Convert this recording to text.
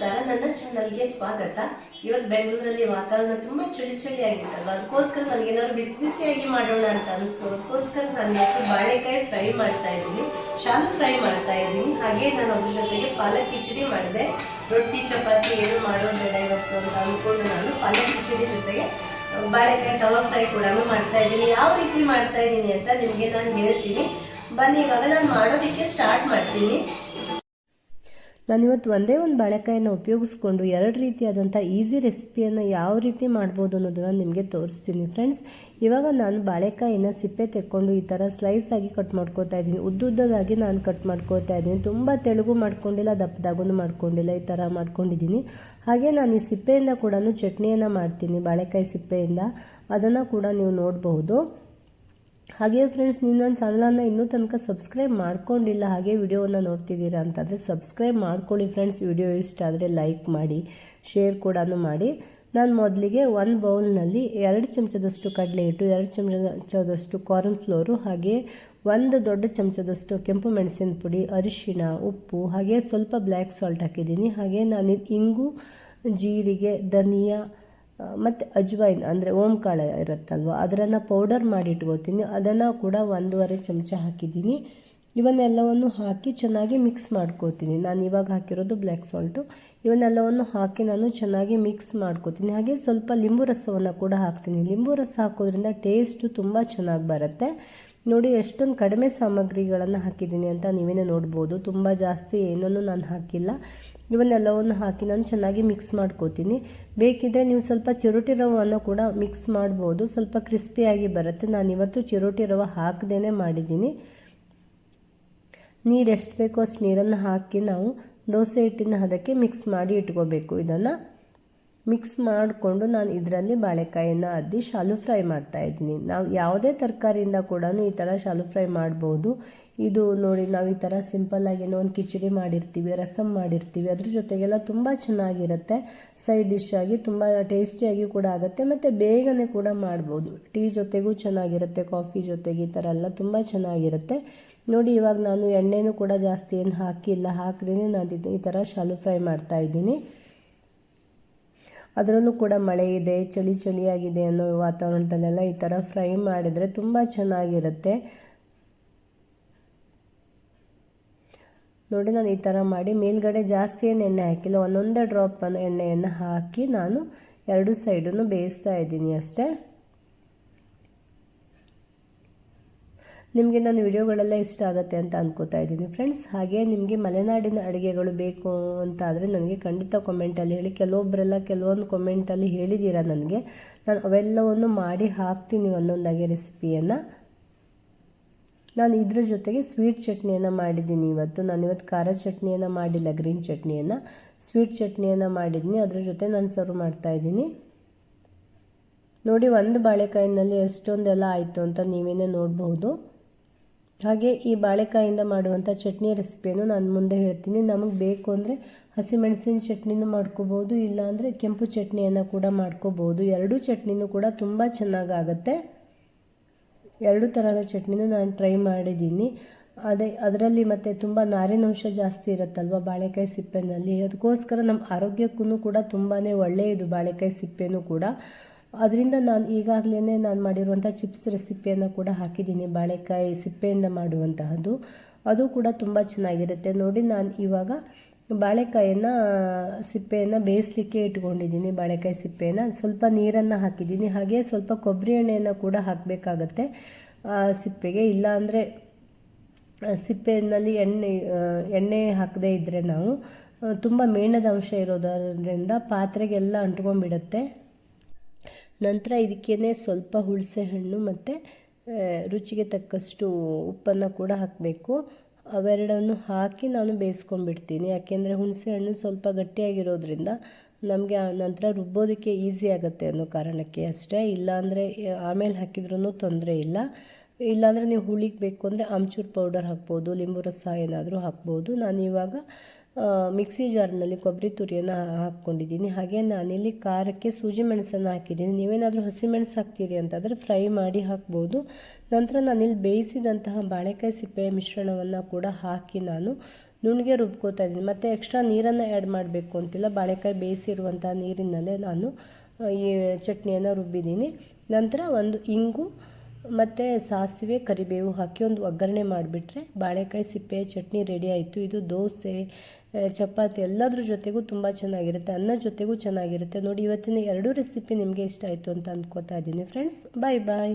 ನಮಸ್ಕಾರ. ನನ್ನ ಚಾನಲ್ಗೆ ಸ್ವಾಗತ. ಇವತ್ತು ಬೆಂಗಳೂರಲ್ಲಿ ವಾತಾವರಣ ತುಂಬಾ ಚಳಿ ಚಳಿ ಆಗಿತ್ತಲ್ವ ಅದಕ್ಕೋಸ್ಕರ ನನಗೆ ಏನಾದ್ರು ಬಿಸಿ ಬಿಸಿಯಾಗಿ ಮಾಡೋಣ ಅಂತ ಅನಿಸ್ತು. ಅದಕ್ಕೋಸ್ಕರ ನಾನು ಇವತ್ತು ಬಾಳೆಕಾಯಿ ಫ್ರೈ ಮಾಡ್ತಾ ಇದ್ದೀನಿ. ಶಾಲು ಫ್ರೈ ಮಾಡ್ತಾ ಇದ್ದೀನಿ. ಹಾಗೆ ನಾನು ಅದ್ರ ಜೊತೆಗೆ ಪಾಲಕ್ ಕಿಚಡಿ ಮಾಡಿದೆ. ರೊಟ್ಟಿ, ಚಪಾತಿ ಏನು ಮಾಡೋದು ಬೇಡ ಇವತ್ತು ಅಂತ ಅಂದ್ಕೊಂಡು ನಾನು ಪಾಲಕ್ ಕಿಚಡಿ ಜೊತೆಗೆ ಬಾಳೆಕಾಯಿ ತವಾ ಫ್ರೈ ಕೂಡ ಮಾಡ್ತಾ ಇದ್ದೀನಿ. ಯಾವ ರೀತಿ ಮಾಡ್ತಾ ಇದ್ದೀನಿ ಅಂತ ನಿಮಗೆ ನಾನು ಹೇಳ್ತೀನಿ. ಬನ್ನಿ, ಇವಾಗ ನಾನು ಮಾಡೋದಕ್ಕೆ ಸ್ಟಾರ್ಟ್ ಮಾಡ್ತೀನಿ. ನಾನಿವತ್ತು ಒಂದೇ ಒಂದು ಬಾಳೆಕಾಯನ್ನು ಉಪಯೋಗಿಸ್ಕೊಂಡು ಎರಡು ರೀತಿಯಾದಂಥ ಈಸಿ ರೆಸಿಪಿಯನ್ನು ಯಾವ ರೀತಿ ಮಾಡ್ಬೋದು ಅನ್ನೋದನ್ನು ನಿಮಗೆ ತೋರಿಸ್ತೀನಿ ಫ್ರೆಂಡ್ಸ್. ಇವಾಗ ನಾನು ಬಾಳೆಕಾಯಿನ ಸಿಪ್ಪೆ ತೆಕ್ಕೊಂಡು ಈ ಥರ ಸ್ಲೈಸ್ ಆಗಿ ಕಟ್ ಮಾಡ್ಕೋತಾ ಇದ್ದೀನಿ. ಉದ್ದುದ್ದದಾಗಿ ನಾನು ಕಟ್ ಮಾಡ್ಕೋತಾ ಇದ್ದೀನಿ. ತುಂಬ ತೆಳುಗು ಮಾಡ್ಕೊಂಡಿಲ್ಲ ದಪ್ಪದಾಗೂ ಮಾಡ್ಕೊಂಡಿಲ್ಲ, ಈ ಥರ ಮಾಡ್ಕೊಂಡಿದ್ದೀನಿ. ಹಾಗೆ ನಾನು ಈ ಸಿಪ್ಪೆಯಿಂದ ಕೂಡ ಚಟ್ನಿಯನ್ನು ಮಾಡ್ತೀನಿ, ಬಾಳೆಕಾಯಿ ಸಿಪ್ಪೆಯಿಂದ. ಅದನ್ನು ಕೂಡ ನೀವು ನೋಡಬಹುದು ಹಾಗೆ ಫ್ರೆಂಡ್ಸ್ ನೀವು ನನ್ನ ಚಾನಲನ್ನು ಇನ್ನೂ ತನಕ ಸಬ್ಸ್ಕ್ರೈಬ್ ಮಾಡ್ಕೊಂಡಿಲ್ಲ ಹಾಗೆ ವಿಡಿಯೋವನ್ನು ನೋಡ್ತಿದ್ದೀರಾ ಅಂತಂದರೆ ಸಬ್ಸ್ಕ್ರೈಬ್ ಮಾಡ್ಕೊಳ್ಳಿ ಫ್ರೆಂಡ್ಸ್ ವಿಡಿಯೋ ಇಷ್ಟ ಆದರೆ ಲೈಕ್ ಮಾಡಿ ಶೇರ್ ಕೂಡ ಮಾಡಿ. ನಾನು ಮೊದಲಿಗೆ ಒಂದು ಬೌಲ್ನಲ್ಲಿ ಎರಡು ಚಮಚದಷ್ಟು ಕಡಲೆ ಹಿಟ್ಟು, ಎರಡು ಚಮಚದಷ್ಟು ಕಾರ್ನ್ ಫ್ಲೋರು ಹಾಗೆ ಒಂದು ದೊಡ್ಡ ಚಮಚದಷ್ಟು ಕೆಂಪು ಮೆಣಸಿನ ಪುಡಿ, ಅರಿಶಿಣ, ಉಪ್ಪು ಹಾಗೆ ಸ್ವಲ್ಪ ಬ್ಲ್ಯಾಕ್ ಸಾಲ್ಟ್ ಹಾಕಿದ್ದೀನಿ. ಹಾಗೆ ನಾನು ಇಂಗು, ಜೀರಿಗೆ, ಧನಿಯಾ ಮತ್ತು ಅಜ್ವೈನ್ ಅಂದರೆ ಓಂಕಾಳು ಇರುತ್ತಲ್ವ ಅದನ್ನು ಪೌಡರ್ ಮಾಡಿ ಇಟ್ಕೋತೀನಿ ಅದನ್ನು ಕೂಡ ಒಂದೂವರೆ ಚಮಚ ಹಾಕಿದ್ದೀನಿ. ಇವನ್ನೆಲ್ಲವನ್ನು ಹಾಕಿ ಚೆನ್ನಾಗಿ ಮಿಕ್ಸ್ ಮಾಡ್ಕೋತೀನಿ. ನಾನು ಇವಾಗ ಹಾಕಿರೋದು ಬ್ಲ್ಯಾಕ್ ಸಾಲ್ಟು ಇವನ್ನೆಲ್ಲವನ್ನು ಹಾಕಿ ನಾನು ಚೆನ್ನಾಗಿ ಮಿಕ್ಸ್ ಮಾಡ್ಕೋತೀನಿ. ಹಾಗೆ ಸ್ವಲ್ಪ ಲಿಂಬು ರಸವನ್ನು ಕೂಡ ಹಾಕ್ತೀನಿ. ಲಿಂಬು ರಸ ಹಾಕೋದ್ರಿಂದ ಟೇಸ್ಟು ತುಂಬ ಚೆನ್ನಾಗಿ ಬರುತ್ತೆ. ನೋಡಿ, ಎಷ್ಟೊಂದು ಕಡಿಮೆ ಸಾಮಗ್ರಿಗಳನ್ನು ಹಾಕಿದ್ದೀನಿ ಅಂತ ನೀವೇನೇ ನೋಡ್ಬೋದು. ತುಂಬ ಜಾಸ್ತಿ ಏನನ್ನು ನಾನು ಹಾಕಿಲ್ಲ. ಇವನ್ನೆಲ್ಲವನ್ನು ಹಾಕಿ ನಾನು ಚೆನ್ನಾಗಿ ಮಿಕ್ಸ್ ಮಾಡ್ಕೋತೀನಿ. ಬೇಕಿದ್ದರೆ ನೀವು ಸ್ವಲ್ಪ ಚಿರೋಟಿ ರವನ್ನು ಕೂಡ ಮಿಕ್ಸ್ ಮಾಡ್ಬೋದು. ಸ್ವಲ್ಪ ಕ್ರಿಸ್ಪಿಯಾಗಿ ಬರುತ್ತೆ. ನಾನು ಇವತ್ತು ಚಿರೋಟಿ ರವ ಹಾಕದೇ ಮಾಡಿದ್ದೀನಿ. ನೀರು ಎಷ್ಟು ಬೇಕೋ ಅಷ್ಟು ನೀರನ್ನು ಹಾಕಿ ನಾವು ದೋಸೆ ಹಿಟ್ಟಿನ ಹದಕ್ಕೆ ಮಿಕ್ಸ್ ಮಾಡಿ ಇಟ್ಕೋಬೇಕು ಇದನ್ನು. ಮಿಕ್ಸ್ ಮಾಡಿಕೊಂಡು ನಾನು ಇದರಲ್ಲಿ ಬಾಳೆಕಾಯಿಯನ್ನು ಅದ್ದಿ ಶಾಲು ಫ್ರೈ ಮಾಡ್ತಾ ಇದ್ದೀನಿ. ನಾವು ಯಾವುದೇ ತರಕಾರಿಯಿಂದ ಕೂಡ ಈ ಥರ ಶಾಲು ಫ್ರೈ ಮಾಡ್ಬೋದು. ಇದು ನೋಡಿ ನಾವು ಈ ಥರ ಸಿಂಪಲ್ಲಾಗಿ ಏನೋ ಒಂದು ಕಿಚಡಿ ಮಾಡಿರ್ತೀವಿ ರಸಮ್ ಮಾಡಿರ್ತೀವಿ, ಅದ್ರ ಜೊತೆಗೆಲ್ಲ ತುಂಬ ಚೆನ್ನಾಗಿರುತ್ತೆ. ಸೈಡ್ ಡಿಶ್ ಆಗಿ ತುಂಬ ಟೇಸ್ಟಿಯಾಗಿ ಕೂಡ ಆಗುತ್ತೆ, ಮತ್ತು ಬೇಗನೆ ಕೂಡ ಮಾಡ್ಬೋದು. ಟೀ ಜೊತೆಗೂ ಚೆನ್ನಾಗಿರುತ್ತೆ, ಕಾಫಿ ಜೊತೆಗೆ ಈ ಥರ ಎಲ್ಲ ತುಂಬ ಚೆನ್ನಾಗಿರುತ್ತೆ. ನೋಡಿ ಇವಾಗ ನಾನು ಎಣ್ಣೆನೂ ಕೂಡ ಜಾಸ್ತಿ ಏನು ಹಾಕಿಲ್ಲ ಹಾಕಿದ್ರೆ ನಾನು ಈ ಥರ ಶಾಲು ಫ್ರೈ ಮಾಡ್ತಾ ಇದ್ದೀನಿ. ಅದರಲ್ಲೂ ಕೂಡ ಮಳೆ ಇದೆ, ಚಳಿ ಚಳಿಯಾಗಿದೆ ಅನ್ನೋ ವಾತಾವರಣದಲ್ಲೆಲ್ಲ ಈ ಥರ ಫ್ರೈ ಮಾಡಿದರೆ ತುಂಬ ಚೆನ್ನಾಗಿರುತ್ತೆ. ನೋಡಿ ನಾನು ಈ ಥರ ಮಾಡಿ ಮೇಲ್ಗಡೆ ಜಾಸ್ತಿ ಏನು ಎಣ್ಣೆ ಹಾಕಿಲ್ಲ, ಒಂದೊಂದೇ ಡ್ರಾಪ್ ಎಣ್ಣೆಯನ್ನು ಹಾಕಿ ನಾನು ಎರಡು ಸೈಡನ್ನು ಬೇಯಿಸ್ತಾ ಇದ್ದೀನಿ ಅಷ್ಟೇ. ನಿಮಗೆ ನನ್ನ ವಿಡಿಯೋಗಳೆಲ್ಲ ಇಷ್ಟ ಆಗುತ್ತೆ ಅಂತ ಅನ್ಕೋತಾ ಇದ್ದೀನಿ. ಫ್ರೆಂಡ್ಸ್ ಹಾಗೆ ನಿಮಗೆ ಮಲೆನಾಡಿನ ಅಡುಗೆಗಳು ಬೇಕು ಅಂತ ಆದರೆ ನನಗೆ ಖಂಡಿತ ಕಾಮೆಂಟಲ್ಲಿ ಹೇಳಿ. ಕೆಲವೊಬ್ಬರೆಲ್ಲ ಕೆಲವೊಂದು ಕಾಮೆಂಟಲ್ಲಿ ಹೇಳಿದ್ದೀರಾ ನನಗೆ. ನಾನು ಅವೆಲ್ಲವನ್ನು ಮಾಡಿ ಹಾಕ್ತೀನಿ ಒಂದೊಂದಾಗಿ ರೆಸಿಪಿಯನ್ನು ನಾನು ಇದ್ರ ಜೊತೆಗೆ ಸ್ವೀಟ್ ಚಟ್ನಿಯನ್ನು ಮಾಡಿದ್ದೀನಿ ಇವತ್ತು. ನಾನು ಇವತ್ತು ಖಾರ ಚಟ್ನಿಯನ್ನು ಮಾಡಿಲ್ಲ ಗ್ರೀನ್ ಚಟ್ನಿಯನ್ನು. ಸ್ವೀಟ್ ಚಟ್ನಿಯನ್ನು ಮಾಡಿದ್ದೀನಿ. ಅದ್ರ ಜೊತೆ ನಾನು ಸರ್ವ್ ಮಾಡ್ತಾ ಇದ್ದೀನಿ. ನೋಡಿ, ಒಂದು ಬಾಳೆಕಾಯಿನಲ್ಲಿ ಎಷ್ಟೊಂದೆಲ್ಲ ಆಯಿತು ಅಂತ ನೀವೇನೇ ನೋಡಬಹುದು ಹಾಗೆ ಈ ಬಾಳೆಕಾಯಿಂದ ಮಾಡುವಂಥ ಚಟ್ನಿ ರೆಸಿಪಿಯನ್ನು ನಾನು ಮುಂದೆ ಹೇಳ್ತೀನಿ. ನಮಗೆ ಬೇಕು ಅಂದರೆ ಹಸಿಮೆಣಸಿನ ಚಟ್ನಿನೂ ಮಾಡ್ಕೋಬೋದು, ಇಲ್ಲಾಂದರೆ ಕೆಂಪು ಚಟ್ನಿಯನ್ನು ಕೂಡ ಮಾಡ್ಕೋಬೋದು. ಎರಡೂ ಚಟ್ನಿನೂ ಕೂಡ ತುಂಬ ಚೆನ್ನಾಗಾಗತ್ತೆ. ಎರಡು ಥರದ ಚಟ್ನಿನೂ ನಾನು ಟ್ರೈ ಮಾಡಿದ್ದೀನಿ. ಅದೇ, ಅದರಲ್ಲಿ ಮತ್ತು ತುಂಬ ನಾರಿನಂಶ ಜಾಸ್ತಿ ಇರುತ್ತಲ್ವ ಬಾಳೆಕಾಯಿ ಸಿಪ್ಪೆನಲ್ಲಿ? ಅದಕ್ಕೋಸ್ಕರ ನಮ್ಮ ಆರೋಗ್ಯಕ್ಕೂ ಕೂಡ ತುಂಬಾ ಒಳ್ಳೆಯದು ಬಾಳೆಕಾಯಿ ಸಿಪ್ಪೆನೂ ಕೂಡ. ಅದರಿಂದ ನಾನು ಈಗಾಗಲೇ ನಾನು ಮಾಡಿರುವಂಥ ಚಿಪ್ಸ್ ರೆಸಿಪಿಯನ್ನು ಕೂಡ ಹಾಕಿದ್ದೀನಿ. ಬಾಳೆಕಾಯಿ ಸಿಪ್ಪೆಯಿಂದ ಮಾಡುವಂತಹದ್ದು. ಅದು ಕೂಡ ತುಂಬ ಚೆನ್ನಾಗಿರುತ್ತೆ. ನೋಡಿ ನಾನು ಇವಾಗ ಬಾಳೆಕಾಯಿಯನ್ನು ಸಿಪ್ಪೆಯನ್ನು ಬೇಯಿಸಲಿಕ್ಕೆ ಇಟ್ಕೊಂಡಿದ್ದೀನಿ. ಬಾಳೆಕಾಯಿ ಸಿಪ್ಪೆಯನ್ನು. ಸ್ವಲ್ಪ ನೀರನ್ನು ಹಾಕಿದ್ದೀನಿ. ಹಾಗೆ ಸ್ವಲ್ಪ ಕೊಬ್ಬರಿ ಎಣ್ಣೆಯನ್ನು ಕೂಡ ಹಾಕಬೇಕಾಗತ್ತೆ. ಸಿಪ್ಪೆಗೆ. ಇಲ್ಲಾಂದರೆ ಸಿಪ್ಪೆಯಲ್ಲಿ ಎಣ್ಣೆ ಎಣ್ಣೆ ಹಾಕದೇ ಇದ್ದರೆ ನಾವು ತುಂಬ ಮೇಣದ ಅಂಶ ಇರೋದರಿಂದ ಪಾತ್ರೆಗೆಲ್ಲ ಅಂಟ್ಕೊಂಡ್ಬಿಡುತ್ತೆ. ನಂತರ ಇದಕ್ಕೇ ಸ್ವಲ್ಪ ಹುಣಸೆ ಹಣ್ಣು ಮತ್ತು ರುಚಿಗೆ ತಕ್ಕಷ್ಟು ಉಪ್ಪನ್ನು ಕೂಡ ಹಾಕಬೇಕು. ಅವೆರಡನ್ನು ಹಾಕಿ ನಾನು ಬೇಯಿಸ್ಕೊಂಡ್ಬಿಡ್ತೀನಿ. ಯಾಕೆಂದರೆ ಹುಣಸೆ ಹಣ್ಣು ಸ್ವಲ್ಪ ಗಟ್ಟಿಯಾಗಿರೋದ್ರಿಂದ ನಮಗೆ ಆ ನಂತರ ರುಬ್ಬೋದಕ್ಕೆ ಈಸಿ ಆಗುತ್ತೆ ಅನ್ನೋ ಕಾರಣಕ್ಕೆ ಅಷ್ಟೇ. ಇಲ್ಲಾಂದರೆ, ಆಮೇಲೆ ಹಾಕಿದ್ರೂ ತೊಂದರೆ ಇಲ್ಲ. ಇಲ್ಲಾಂದರೆ ನೀವು ಹುಳಿಗೆ ಬೇಕು ಅಂದರೆ ಆಮ್ಚೂರ್ ಪೌಡರ್ ಹಾಕ್ಬೋದು, ಲಿಂಬು ರಸ ಏನಾದರೂ ಹಾಕ್ಬೋದು. ನಾನು ಇವಾಗ ಮಿಕ್ಸಿ ಜಾರ್ನಲ್ಲಿ ಕೊಬ್ಬರಿ ತುರಿಯನ್ನು ಹಾಕ್ಕೊಂಡಿದ್ದೀನಿ. ಹಾಗೆ ನಾನಿಲ್ಲಿ ಖಾರಕ್ಕೆ ಸೂಜಿ ಮೆಣಸನ್ನು ಹಾಕಿದ್ದೀನಿ. ನೀವೇನಾದರೂ ಹಸಿಮೆಣಸು ಹಾಕ್ತೀರಿ ಅಂತಂದರೆ ಫ್ರೈ ಮಾಡಿ ಹಾಕ್ಬೋದು. ನಂತರ ನಾನಿಲ್ಲಿ ಬೇಯಿಸಿದಂತಹ ಬಾಳೆಕಾಯಿ ಸಿಪ್ಪೆಯ ಮಿಶ್ರಣವನ್ನು ಕೂಡ ಹಾಕಿ ನಾನು ನುಣ್ಣಗೆ ರುಬ್ಕೋತಾ ಇದ್ದೀನಿ. ಮತ್ತು ಎಕ್ಸ್ಟ್ರಾ ನೀರನ್ನು ಆ್ಯಡ್ ಮಾಡಬೇಕು ಅಂತಿಲ್ಲ. ಬಾಳೆಕಾಯಿ ಬೇಯಿಸಿರುವಂಥ ನೀರಿನಲ್ಲೇ ನಾನು ಈ ಚಟ್ನಿಯನ್ನು ರುಬ್ಬಿದ್ದೀನಿ. ನಂತರ ಒಂದು ಇಂಗು ಮತ್ತು ಸಾಸಿವೆ, ಕರಿಬೇವು ಹಾಕಿ ಒಂದು ಒಗ್ಗರಣೆ ಮಾಡಿಬಿಟ್ರೆ ಬಾಳೆಕಾಯಿ ಸಿಪ್ಪೆ ಚಟ್ನಿ ರೆಡಿ ಆಯಿತು. ಇದು ದೋಸೆ ಚಪಾತಿ ಎಲ್ಲದ್ರ ಜೊತೆಗೂ ತುಂಬ ಚೆನ್ನಾಗಿರುತ್ತೆ, ಅನ್ನ ಜೊತೆಗೂ ಚೆನ್ನಾಗಿರುತ್ತೆ. ನೋಡಿ, ಇವತ್ತಿನ ಎರಡೂ ರೆಸಿಪಿ ನಿಮಗೆ ಇಷ್ಟ ಆಯಿತು ಅಂತ ಅಂದ್ಕೋತಾ ಇದ್ದೀನಿ ಫ್ರೆಂಡ್ಸ್ ಬಾಯ್ ಬಾಯ್